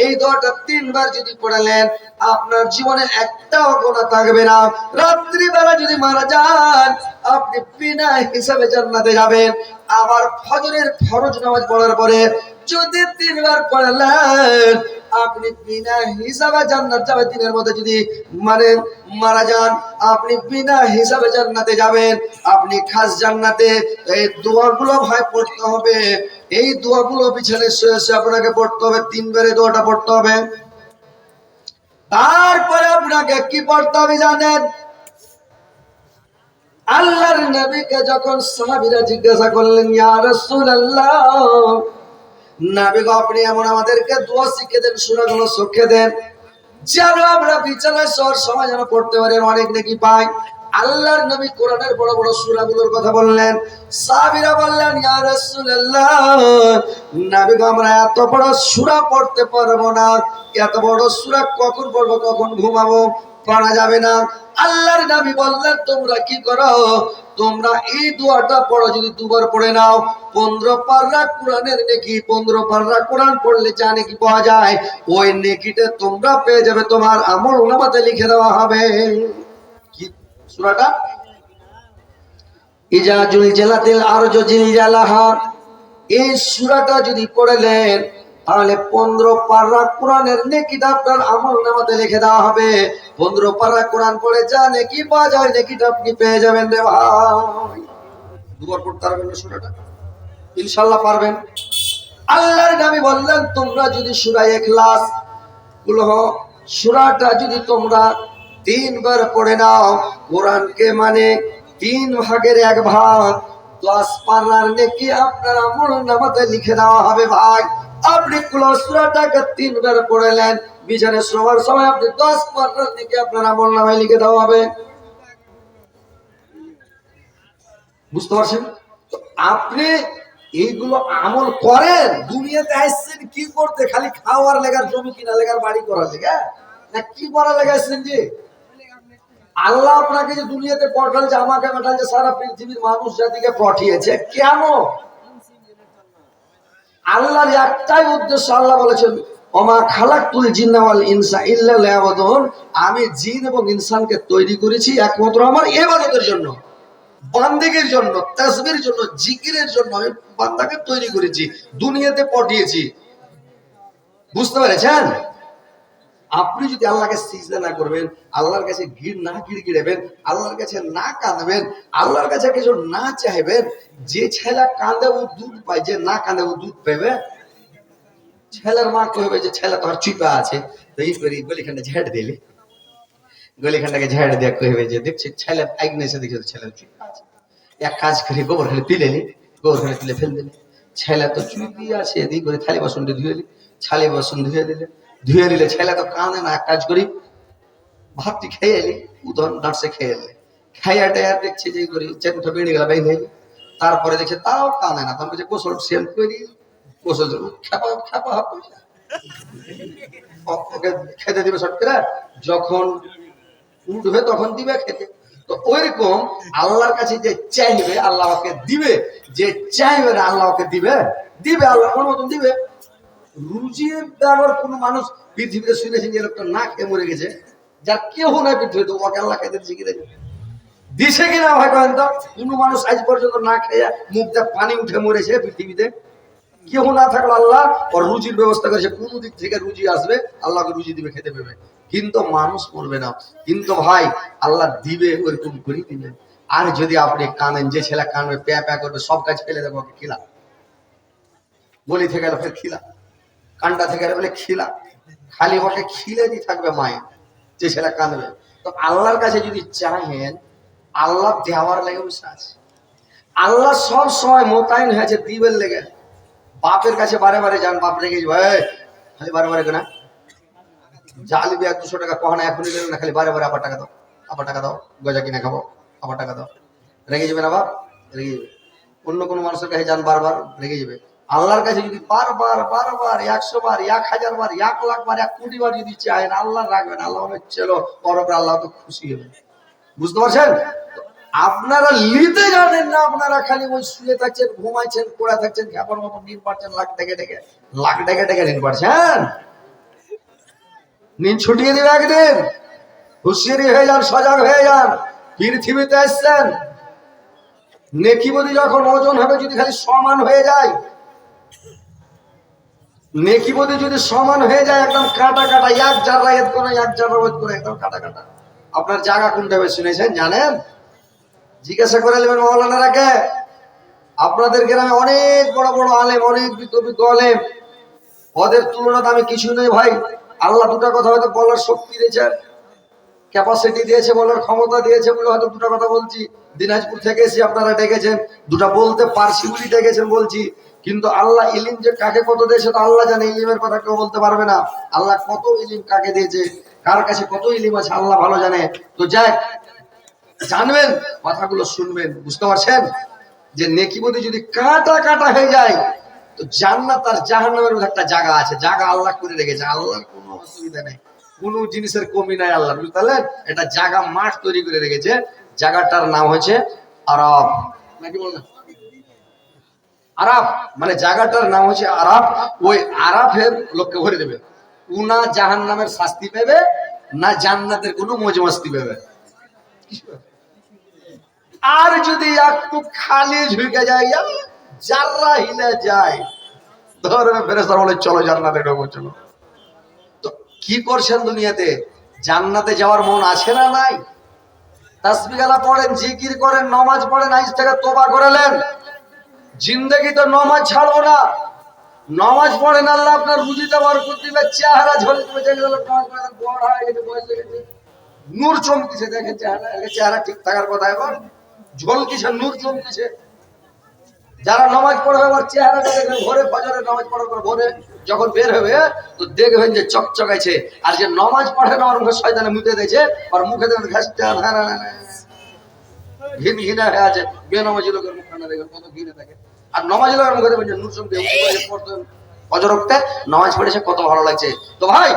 এই দোয়াটা তিনবার যদি পড়লেন, আপনার জীবনে একটাও গোনা থাকবে না। রাত্রিবেলা যদি মারা যান, আপনি বিনা হিসাবে জান্নাতে যাবেন। আবার ফজরের ফরজ নামাজ পড়ার পরে যদি তিনবার পড়লেন আপনি বিনা হিসাবে জান্নাত যাবে দিনের মধ্যে যদি মানে মারা যান, আপনি বিনা হিসাবে জান্নাতে যাবেন। আপনি খাস জান্নাতে এই দোয়াগুলো ভাই পড়তে হবে। এই দোয়াগুলো পিছনে শুয়ে আপনাকে পড়তে হবে তিনবারে দোয়াটা পড়তে হবে। তারপরে আপনাকে কি পড়তে হবে জানেন? আল্লাহর নবীকে যখন সাহাবীরা জিজ্ঞাসা করলেন, ইয়া রাসূলুল্লাহ নবী গো আপনি এমন আমাদেরকে দোয়া শিখে দেন, সূরাগুলো শিখে দেন। যেন আমরা বিছানায় শোয়ার সময় যেন পড়তে পারি অনেক নাকি পাই। আল্লাহর নবী কোরআনের বড় বড় সূরাগুলোর কথা বললেন, সাহাবীরা বললেন, ইয়া রাসূলুল্লাহ নবী আমরা এত বড় সূরা পড়তে পারব না। এত বড় সূরা কখন পড়ব, কখন ঘুমাবো? পড়া যাবে না। আল্লাহর নবী বললেন, তোমরা কি করো? তোমরা এই দোয়াটা পড়ো, যদি দুবার পড়ে নাও। পনেরো পাররা কোরআনের নেকি, পনেরো পাররা কোরআন পড়লে যা নেকি পাওয়া যায়, ওই নেকিটা তোমরা পেয়ে যাবে, তোমার আমল ওলামাতে লিখে দেওয়া হবে। কি? সূরাটা? ইজা জুল জেলাতিল আরজ জিল জালাহা এই সূরাটা যদি পড়লেন তাহলে পনেরো পারা কোরআনের নেকিটা আপনার আমল নামাতে লিখে দেওয়া হবে। পনেরো পারা কোরআন পড়ে যা নেকি পাওয়া যায় নেকিটা আপনি পেয়ে যাবেন রে ভাই? দুবার পড়তে পারবেন না সূরাটা? ইনশাল্লাহ পারবেন। আল্লাহর নবী বললেন, তোমরা যদি সূরা ইখলাসগুলো সূরাটা যদি তোমরা তিনবার পড়ে নাও, কোরআনকে মানে তিন ভাগের এক ভাগ, দশ পারার নেকি আপনার আমল নামাতে লিখে দেওয়া হবে ভাই। আপনি কুলসুরাটাকে তিনবার পড়েলেন বিছানে শোয়ার সময় আপনি দশ পারার নেকি আপনার আমল নামায় লিখে দেওয়া হবে। বুঝতে পারছেন? আপনি এইগুলো আমল করেন, দুনিয়াতে আসছেন কি করতে? খালি খাওয়ার লেগার জমি কিনা, লেগার বাড়ি করার লেগা? না, কি করার লেগে আসছেন যে? আল্লাহ আপনাকে যে দুনিয়াতে পাঠাল যে, আমাকে পাঠাল যে, সারা পৃথিবীর মানুষ জাতিকে পাঠিয়েছে, কেন? আল্লাহর একটাই উদ্দেশ্য আল্লাহ বলেছেন অমা খালাকুল জিন্নাওয়াল ইনসা ইল্লাহন আমি জিন এবং ইনসানকে তৈরি করেছি একমাত্র আমার এবাদতের জন্য, বান্দেগের জন্য, তাসবির জন্য, জিকিরের জন্য আমি বান্দাকে তৈরি করেছি, দুনিয়াতে পটিয়েছি বুঝতে পেরেছেন? আপনি যদি আল্লাহকে সিজদা না করবেন, আল্লাহর কাছে গির না গির গিড়েবেন আল্লাহর কাছে না কাঁদবেন, আল্লাহর কাছে কিছু না চাইবেন, যে ছেলে কাঁদে ও দুধ পায়, যে না কাঁদে ও দুধ পাবে ছেলের মা কহবে যে ছেলে তোমার চিপা আছে। তো এই করি গলিখানটা ঝেড় দিলি। গলিখানটাকে ঝেড় দিয়ে কহবে যে দেখছি ছেলে আইগনে এসে দেখছি ছেলে চিপা আছে। এক কাজ করে, গোবর খালি তুলেলি গোবর খালি তুলে ফেল দিলি। ছেলে তো চুপি আছে, এদিক করে থালি বাসনটি ধুয়ে দিলি ছালি বাসন ধুয়ে দিলে। ধুয়ে নিলে ছেলে তো কাঁদে না, এক কাজ করি, ভাতটি খেয়ে এলি উদন নার্সে খেয়ে এলি। খাইয়া টাইয়া দেখছে যে করি চেকুটা বেড়ে গেল, বেঁধে তারপরে দেখছে তাও কাঁদে না বলছে গোসল সেম করি গোসল খেপা খেপা হবে ওকে খেতে দিবে শর্ট করে, যখন উঠবে তখন দিবে খেতে। তো ওইরকম আল্লাহর কাছে যে চাইবে, আল্লাহ ওকে দিবে, যে চাইবে না আল্লাহ ওকে দিবে দিবে আল্লাহ কোন মতন দিবে। রুজির ব্যবহার কোন মানুষ পৃথিবীতে শুনেছেন যে লোকটা না খেয়ে মরে গেছে। যার কেউ নাই পৃথিবীতে ওকে আল্লাহ খেতে দিচ্ছে দিছে কিনা ভাই কহেন তো? কোনো মানুষ আজ পর্যন্ত না খেয়ে মুখ পানি উঠে মরেছে পৃথিবীতে। কেউ না থাকলে আল্লাহ ওর রুজির ব্যবস্থা করেছে কোন দিক থেকে রুজি আসবে, আল্লাহকে রুজি দিবে, খেতে পেবে। কিন্তু মানুষ মরবে না। কিন্তু ভাই, আল্লাহ দিবে ওইরকম করে দিবে। আর যদি আপনি কানেন, যে ছেলে কানবে, প্যা প্যা করবে, সব কাজ ফেলে দেবো, ওকে খিলা। বলি থেকে খিলা। কানটা থেকে বলে, খিলা। খালি ওকে খিলে দিয়ে থাকবে মায়ের, যে ছেলে কাঁদবে। তো আল্লাহর কাছে যদি চাহেন, আল্লাহ দেওয়ার লেগে বসে আছে। আল্লাহ সব সময় মোতায়েন হয়েছে দিবের লেগে। বাপের কাছে বারে বারে যান, বাপ রেখে ভাই খালি বারে বারে কেনা। জালিবি এক দুশো টাকা, কখনো এখনই নেবেন না, খালি বারে বারে আবার টাকা দাও, আবার টাকা দাও, গজা কিনে খাব, আবার টাকা দাও। রেগে যাবে না বাপ? রেগে যাবে। অন্য কোনো মানুষের কাছে যান বারবার, রেগে যাবে। আল্লাহর কাছে যদি বারবার বারবার, একশো বার, এক হাজার বার, এক লাখ বার, এক কোটি বার যদি চায়, আল্লাহ রাখবেন, আল্লাহ চলো পরপর আল্লাহ তো খুশি হবে। বুঝতে পারছেন? আপনারা নিতে জানেন না, আপনারা খালি ওই শুয়ে থাকছেন, ঘুমাইছেন, পড়ে থাকছেন, খেপার মতো নিন পারছেন, লাখ ডেকে ডেকে, লাখ ডেকে ডেকে নিন পারছেন? নিন ছুটিয়ে দিবে একদিন, হুঁশিয়ারি হয়ে যান, সজাগ হয়ে যান, পৃথিবীতে এসছেন। নেকিবদি যখন ওজন হবে, যদি খালি সমান হয়ে যায় নেকিবদি যদি সমান হয়ে যায়, একদম কাটা কাটা, এক জাররা এদ করে এক জাররা ওদ করে একদম কাটা কাটা। আপনার জায়গা কোনটা হবে শুনেছেন জানেন? জিজ্ঞাসা করে নেবেন মৌলানারাকে। আপনাদের গ্রামে অনেক বড় বড় আলেম, অনেক বিজ্ঞ আলেম। ওদের তুলনাতে আমি কিছু নেই ভাই। আল্লাহ দুটা কথা হয়তো বলার শক্তি দিয়েছেন ক্যাপাসিটি দিয়েছে, বলার ক্ষমতা দিয়েছে বলে হয়তো দুটা কথা বলছি। দিনাজপুর থেকে এসে আপনারা ডেকেছেন, দুটা বলতে পারছি বলি ডেকেছেন বলছি। কিন্তু আল্লাহ ইলিম যে কাকে কত দিয়েছে তো আল্লাহ জানে, ইলিমের কথা কেউ বলতে পারবে না। আল্লাহ কত ইলিম কাকে দিয়েছে, কার কাছে কত ইলিম আছে আল্লাহ ভালো জানে। তো যাক, জানবেন, কথাগুলো শুনবেন, বুঝতে পারছেন? যে নেকিবদি যদি কাটা কাটা হয়ে যায়, তো জান্নাত আর জাহান্নামের মধ্যে একটা জায়গা আছে, জায়গা আল্লাহ করে রেখেছে। আল্লাহর কোনো অসুবিধা নেই। কোন জিনিসের কমি নাই আল্লাহ। বুঝতে এটা জায়গা মাঠ তৈরি করে রেখেছে। জায়গাটার নাম হচ্ছে আরব। নাকি বললেন? আরাফ মানে জায়গাটার নাম হচ্ছে আরাফ, ওই আরাফের লোককে ভরে দেবে। উনা জাহান নামের শাস্তি পেবে, না জান্নাতের কোনো মজমস্তি পাবে। আর যদি একটু খালি ঝুঁকে যায় যাররা হিলে যায় ধরবে ফেরেস্তার বলে, চলো জান্নাতে ঢোকো, চলো। তো কি করছেন দুনিয়াতে? জান্নাতে যাওয়ার মন আছে না নাই? তাসবিগালা পড়েন, জিকির করেন, নমাজ পড়েন আজ থেকে তোবা করেলেন জিন্দগি তো নমাজ ছাড়বো না নমাজ পড়েন আল্লাহ আপনার রুজিতে বরকত দিবে চেহারা ঝলকবে দেখে গেল নমাজ পড়েন বড় হয়ে গেছে বয়স হয়ে নূর চমকিছে দেখেন চেহারা চেহারা ঠিক থাকার কথা এখন ঝলকিছে নূর চমকিছে যারা নামাজ পড়বে আবার চেহারাটা দেখবেন ভোরে ফজরে নামাজ পড়ার পর ভোরে যখন বের হবে তো দেখবেন যে চকচকাইছে আর যে নামাজ পড়ে না ওর মুখে শয়তানে মুতে দিয়েছে আর মুখে দেখবেন ঘাসটা হ্যাঁ হ্যাঁ হ্যাঁ ঘিন ঘিনা হয়ে আছে বেনামাজি লোকের মুখখানা দেখবেন কত ঘিনে থাকে আর নমাজি লোকের মুখে দেখবেন যে নুরসম দিয়ে উঁচু করে পড়তেন অজরক্তে নামাজ পড়েছে কত ভালো লাগছে। তো ভাই,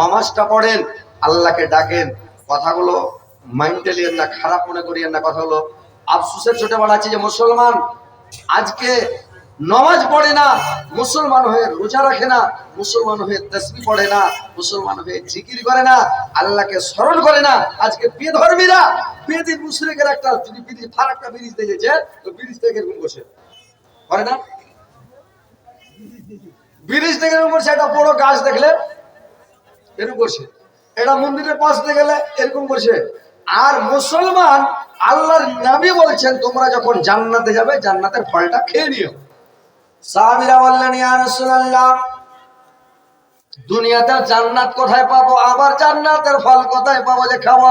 নামাজটা পড়েন, আল্লাহকে ডাকেন, কথাগুলো মাইন্ডেলিয়েন না, খারাপ মনে করিয়েন না, কথাগুলো আফসুসের ছোট বড় আছে যে মুসলমান, আজকে নমাজ পড়ে না, মুসলমান হয়ে রোজা রাখে না, মুসলমান হয়ে তসবি পড়ে না, মুসলমান হয়ে জিকির করে না, আল্লাহকে স্মরণ করে না, আজকে বেধর্মীরা বেদি মুশরিকের একটা যদি বিড়ি ফারাকটা ব্রিজ দেখেছে, তো ব্রিজ থেকে এরকম বসে। করে না ব্রিজ থেকে বসে একটা বড় গাছ দেখলে এরকম করছে এটা মন্দিরের পাশ গেলে এরকম করছে আর মুসলমান আল্লাহর নবী বলছেন, তোমরা যখন জান্নাতে যাবে, জান্নাতের ফলটা খেয়ে নিও। দুনিয়াতে জান্নাত কোথায় পাবো? আবার জান্নাতের ফল কোথায় পাবো যে খাব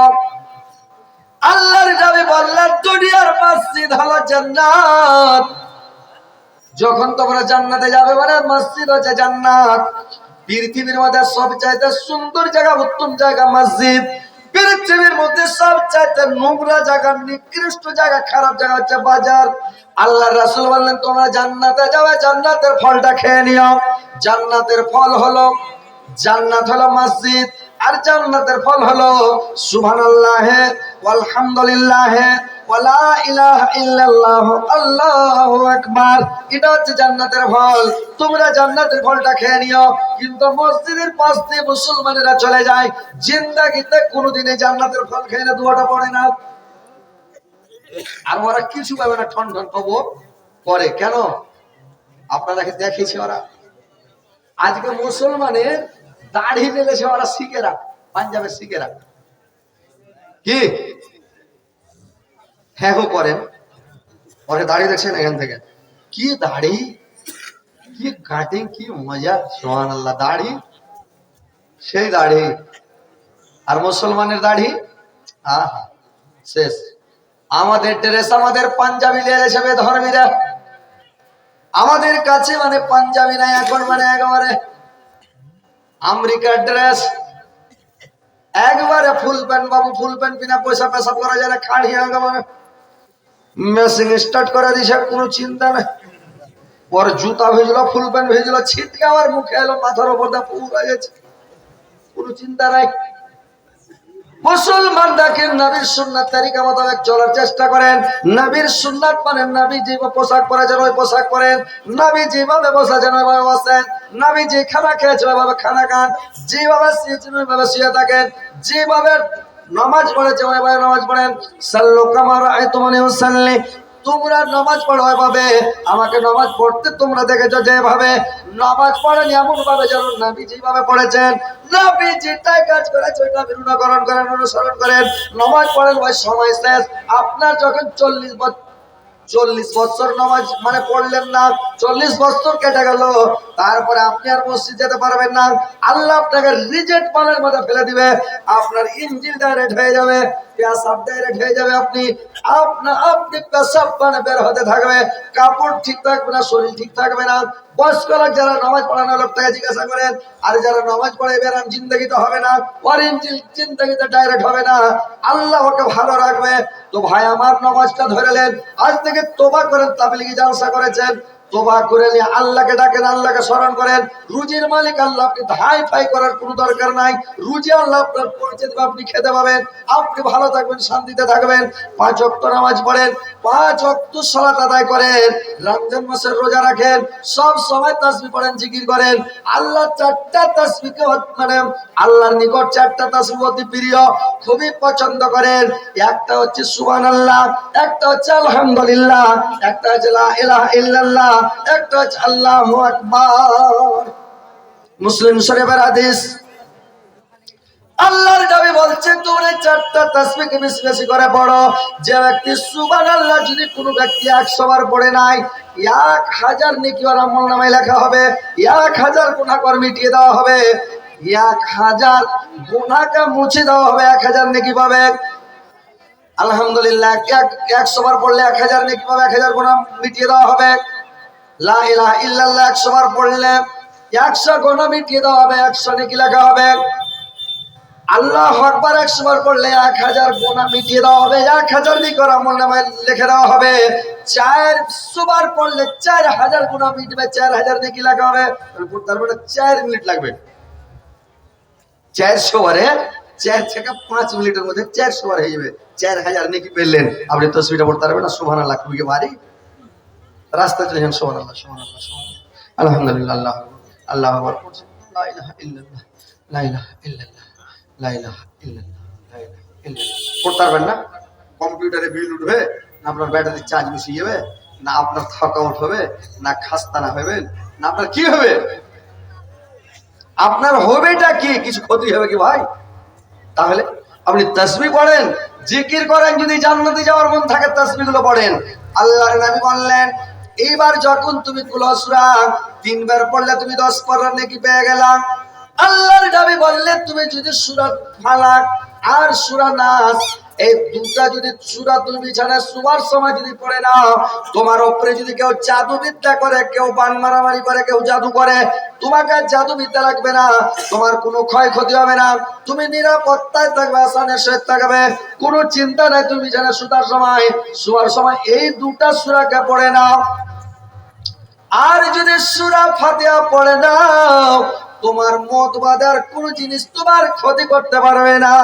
আল্লাহর নবী বললেন, দুনিয়ার মসজিদ হলো জান্নাত। যখন তোমরা জান্নাতে যাবে মানে মসজিদ হচ্ছে জান্নাত। পৃথিবীর মধ্যে সবচাইতে সুন্দর জায়গা, উত্তম জায়গা মসজিদ। পৃথিবীর মধ্যে সবচাইতে নোংরা জায়গা, নিকৃষ্ট জায়গা, খারাপ জায়গা হচ্ছে বাজার। আল্লাহ রাসূল বললেন, তোমরা জান্নাতে যাবে, জান্নাতের ফলটা খেয়ে নিও। জান্নাতের ফল হলো, জান্নাত হলো মসজিদ। আর জান্নাতের ফল হলো, সুবহানাল্লাহ, ওয়ালহামদুলিল্লাহ ওয়ালা ইলাহা ইল্লাল্লাহ, আল্লাহু আকবার। এটা হচ্ছে জান্নাতের ফল। তোমরা জান্নাতের ফলটা খেয়ে নিও। কিন্তু মসজিদের পাশ দিয়ে মুসলমানেরা চলে যায়। জিন্দাগিতে কোনোদিনে জান্নাতের ফল খেয়ে না, দুয়াটা পড়ে না। আর ওরা কিছু পাবে না, ঠন ঠন পাবো পরে কেন? আপনারাকে দেখেছি ওরা। আজকে মুসলমানের দাড়ি মেলেছে, ওরা শিখেরা, পাঞ্জাবের শিখেরা। কি? হ্যাঁ হো করেন। পরে দাঁড়িয়ে দেখছেন এখান থেকে। কি দাড়ি? কি কাটিং, কি মজা সোহান আল্লাহ দাড়ি। সেই দাড়ি। আর মুসলমানের দাড়ি? আহা, শেষ। আমাদের ড্রেস আমাদের পাঞ্জাবি লেয়ার হিসেবে ধর্মীরা। আমাদের কাছে মানে পাঞ্জাবি নাই, এখন মানে একেবারে আমেরিকার ড্রেস। একবারে ফুল প্যান্ট বাবু, ফুল প্যান্ট বিনা পয়সা পেশাব করা যায় না, খাড়ি একেবারে। মেশিন স্টার্ট করে দিছে, কোনো চিন্তা নেই। ওর জুতা ভেজলো, ফুল প্যান্ট ভেজলো, ছিটকে আমার মুখে এলো, মাথার উপর দা পুরো গেছে। কোনো চিন্তা নাই। মুসলমান দেখেন নবীর সুন্নাত তারিকা মোতাবেক চলার চেষ্টা করেন। নবীর সুন্নাত মানে নবী যে পোশাক পরেছেন ওই পোশাক পরেন। নবী যেভাবে বসেছেন ওইভাবে বসেন। নবী যে খানা খেয়েছেন, ওইভাবে খানা খান। যেভাবে শুয়েছেন ওইভাবে শুয়ে থাকেন। যেভাবে নামাজ পড়েছে ওইভাবে নামাজ পড়েন। সাল্লু কামার আয় তোমার সাল্লে তোমরা নামাজ পড়ো এভাবে। আমাকে নামাজ পড়তে তোমরা দেখেছ যেভাবে। নামাজ পড়েন এমন ভাবে যেন নবী যেভাবে পড়েছেন। নাবি যেটাই কাজ করেন, অনুসরণ করেন। নামাজ পড়েন ওই সময় শেষ। আপনার যখন চল্লিশ বছর চল্লিশ বছর নামাজ মানে পড়লেন না, চল্লিশ বছর কেটে গেল, তারপরে আপনি আর মসজিদ যেতে পারবেন না। আল্লাহ আপনাকে রিজেক্ট পালের মধ্যে ফেলে দিবে, আপনার ইঞ্জিন ডাইরেক্ট হয়ে যাবে আপনি। আপনা মানে বের হতে থাকবে, কাপড় ঠিক থাকবে না, শরীর ঠিক থাকবে না। বয়স্ক যারা নামাজ পড়ানো লোকটাকে জিজ্ঞাসা করেন, আর যারা নামাজ পড়ে বেরাম জিন্দগিতে হবে না ওর ইঞ্জিন জিন্দগিতে ডাইরেক্ট হবে না আল্লাহ ওকে ভালো রাখবে। তো ভাই, আমার নামাজটা ধরেলেন আজ থেকে তোবা করেন, তাবলিগি জালসা করেছেন। তোবা করে নিয়ে আল্লাহকে ডাকেন, আল্লাহকে স্মরণ করেন। রুজির মালিক আল্লাহ আপনি ধাই ফাই করার কোনো দরকার নাই। রুজি আল্লাহ আপনার পৌঁছে দেবে আপনি খেতে পাবেন। আপনি ভালো থাকবেন, শান্তিতে থাকবেন। পাঁচ অক্ট নামাজ পড়েন, পাঁচ অক্ট সালাত আদায় করেন। রমজান মাসের রোজা রাখেন, সব সময় তাসবি পড়েন, জিকির করেন। আল্লাহ চারটা তাসবিকে মানে আল্লাহর নিকট চারটা তাসবি অতি প্রিয়, খুবই পছন্দ করেন। একটা হচ্ছে সুবান আল্লাহ একটা হচ্ছে আলহামদুলিল্লাহ, একটা হচ্ছে লা ইলাহা ইল্লাল্লাহ একটা হচ্ছে আল্লাহু মুসলিম শরীফের হাদিস। আল্লাহর নবী বলছেন তোমরা চারটা তাসবিহকে বেশি বেশি করে পড়ো। যে ব্যক্তি সুবহানাল্লাহ যদি কোনো ব্যক্তি 100 বার পড়ে নাই, এক হাজার নেকি ওর আমল নামায় লেখা হবে, এক হাজার গুনাহকর মিটিয়ে দেওয়া হবে, এক হাজার গুনাহকে মুছে দেওয়া হবে, এক হাজার নেকি পাবে। আলহামদুলিল্লাহ, এক, একশো বার পড়লে এক হাজার নেকি পাবে, এক হাজার গুনাহ মিটিয়ে দেওয়া হবে। লা ইলাহা ইল্লাল্লাহ একশো বার পড়লে একশো গুনাহ মিটিয়ে হবে, একশো লেখা হবে। আল্লাহ আকবার একশো বার এক হাজার গোনা মিটিয়ে হবে, এক হাজার লিখে হবে। বার পড়লে চার হাজার গোনা মিটবে, চার হাজার নেকি লেখা হবে। তার মানে চার মিনিট লাগবে। চারশো বারে চার থেকে পাঁচ মিনিটের মধ্যে চারশো বার হয়ে যাবে। চার হাজার নেকি পেলেন। আপনি তসবিটা পড়তে পারবেন না সোহান আল্লাহ খুবই রাস্তায় চলে যান আল্লাহ আল্লাহ আলহামদুলিল্লাহ, আল্লাহ আল্লাহ পড়তে পারবেন না? কম্পিউটারে বিল উঠবে, না আপনার ব্যাটারি চার্জ যাবে, না আপনার হবে, না খাস্তানা না আপনার কি হবে? আপনার হবেটা কি? কিছু ক্ষতি হবে কি ভাই? তাহলে আপনি তসবি পড়েন, জিকির করেন, যদি জান্নাতে যাওয়ার মন থাকে তসবি গুলো পড়েন। আল্লাহর নবী বললেন এইবার যখন তুমি কুলসরা তিনবার পড়লে তুমি দশ পড়ার নাকি পেয়ে গেলাম আল্লাহর নবী বললেন, তুমি যদি সুরাত ফালাক আর সুরা নাস, এই দুটা যদি সুরা তুমি বিছানায় শোবার সময় যদি পড়ে নাও, তোমার উপরে যদি কেউ জাদু বিদ্যা করে, কেউ বান মারামারি করে, কেউ জাদু করে, তোমাকে জাদু বিদ্যা লাগবে না, তোমার কোনো ক্ষয়ক্ষতি হবে না। তুমি নিরাপত্তায় থাকবে আসানের সহিত থাকবে, কোনো চিন্তা নাই তুমি বিছানায় সুতার সময় শোয়ার সময় এই দুটা সুরাকে পড়ে নাও। আর যদি সুরা ফাতিহা পড়ে নাও, তোমার মত বাদার কোন জিনিস তোমার ক্ষতি করতে পারবে না।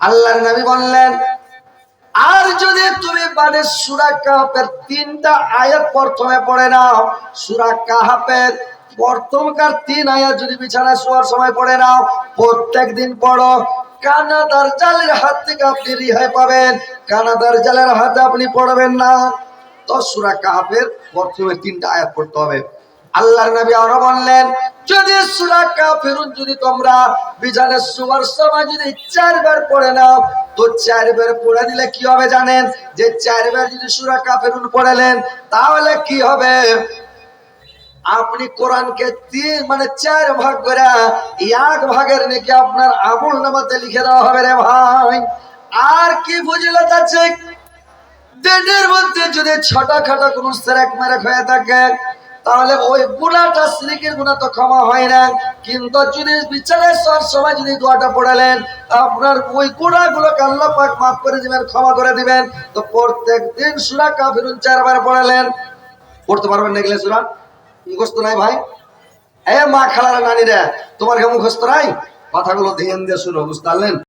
আল্লাহর নবী বললেন, আর যদি তুমি মানে সুরা কাহাপের তিনটা আয়াত প্রথমে পড়ে নাও, সুরা কাহাপের প্রথমকার তিন আয়াত যদি বিছানায় শোয়ার সময় পড়ে নাও, প্রত্যেক দিন পড়ো কানাদার জালের হাত থেকে আপনি রিহাই পাবেন কানাদার জালের হাতে আপনি পড়বেন না। তো সুরা কাহাফের প্রথমে তিনটা আয়াত পড়তে হবে। আল্লাহর নবী আরও বললেন, যদি সুরা কাফিরুন যদি তোমরা বিজানে সুবার সময় যদি চারবার পড়ে নাও, তো চারবার পড়ে দিলে কি হবে জানেন? যে চারবার যদি সুরা কাফিরুন পড়েলেন, তাহলে কি হবে? আপনি কোরআনকে তিন মানে চার ভাগ করে এক ভাগের নাকি আপনার আমল নামাতে লিখে দেওয়া হবে রে ভাই। আর কি বুঝলে আছে দিনের মধ্যে যদি ছোটা খাটো কোনো সেরেক মেরেক হয়ে থাকে, তাহলে ওই গুণাটা সিরিকের গুণা তো ক্ষমা হয় না। কিন্তু যদি বিচারে সব সময় যদি দোয়াটা পড়ালেন, আপনার ওই গুণাগুলোকে আল্লাহ পাক মাফ করে দিবেন, ক্ষমা করে দিবেন। তো প্রত্যেক দিন সুরা কাফিরুন চারবার পড়ালেন। পড়তে পারবেন না গেলে সুরা? মুখস্থ নাই ভাই? এ মা খালারা নানিরা, তোমার কে মুখস্থ নাই? কথাগুলো ধ্যান দিয়ে শুনো, বুঝতে পারলেন?